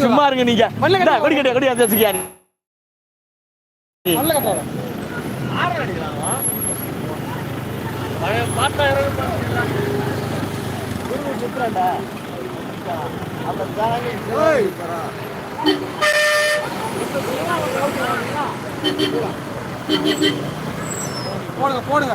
சும்மா இருங்க நீங்க கொடி கட்டி கொடி போடுங்க போடுங்க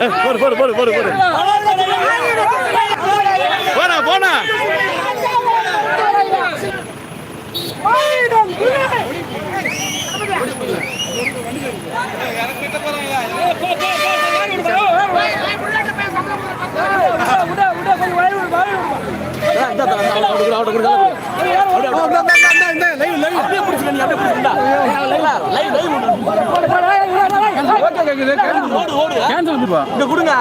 போடு போடு போடு போடு போடு போனா போனா அதான் அப்படியே, லைவ், லைவ் விடு. ஓடு, ஓடு. இங்க கொடுங்க